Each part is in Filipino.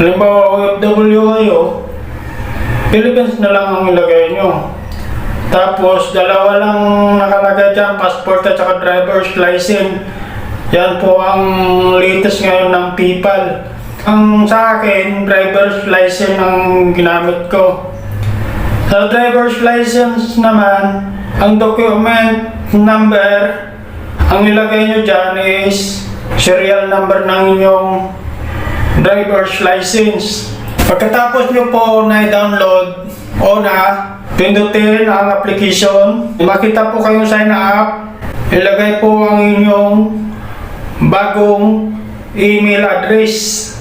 Halimbawa, OFW kayo, Philippines na lang ang ilagay nyo. Tapos, dalawa lang nakalagay dyan, passport at saka driver's license. Yan po ang latest ngayon ng PayPal. Ang sa akin, driver's license ang ginamit ko. Sa driver's license naman, ang document number, ang nilagay nyo dyan is serial number ng inyong driver's license. Pagkatapos nyo po na-download o na pindutin ang application, makita po kayong sign up, ilagay po ang inyong bagong email address,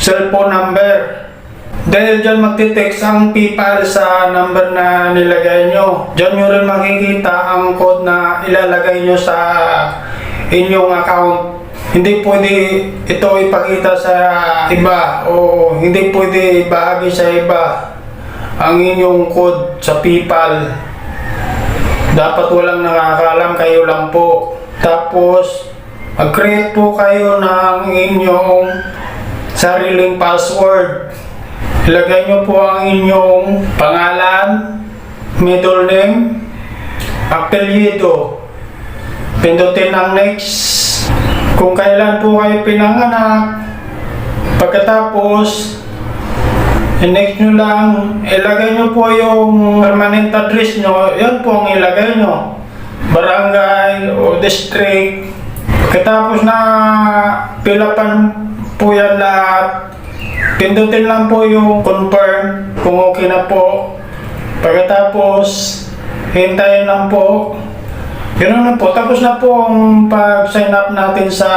cellphone number. Dahil dyan magtitext ang PayPal sa number na nilagay nyo. Dyan nyo rin makikita ang code na ilalagay nyo sa inyong account. Hindi pwede ito ipakita sa iba o hindi pwede ibahagi sa iba ang inyong code sa PayPal. Dapat walang nakakalam, kayo lang po. Tapos, mag-create po kayo ng inyong sariling password. Ilagay nyo po ang inyong pangalan, middle name, apelyido. Pindutin ang next. Kung kailan po kayo pinanganak. Pagkatapos, i-next nyo lang, ilagay nyo po yung permanent address nyo. Yan po ang ilagay nyo. Barangay o district. Pagkatapos na pilapan po yan lahat, pindutin lang po yung confirm kung okay na po. Pagkatapos, hintayin lang po. Ganun na po. Tapos na po ang pag-sign up natin sa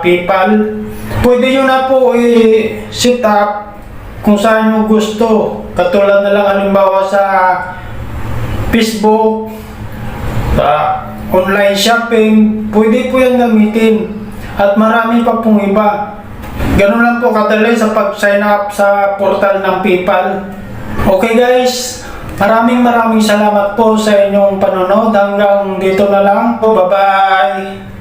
PayPal. Pwede nyo na po i-set up kung saan nyo gusto. Katulad na lang halimbawa sa Facebook, sa online shopping, pwede po yan gamitin. At marami pa pong iba. Ganun lang po kadali sa pag-sign up sa portal ng PayPal. Okay guys, maraming maraming salamat po sa inyong panonood. Hanggang dito na lang. Bye-bye!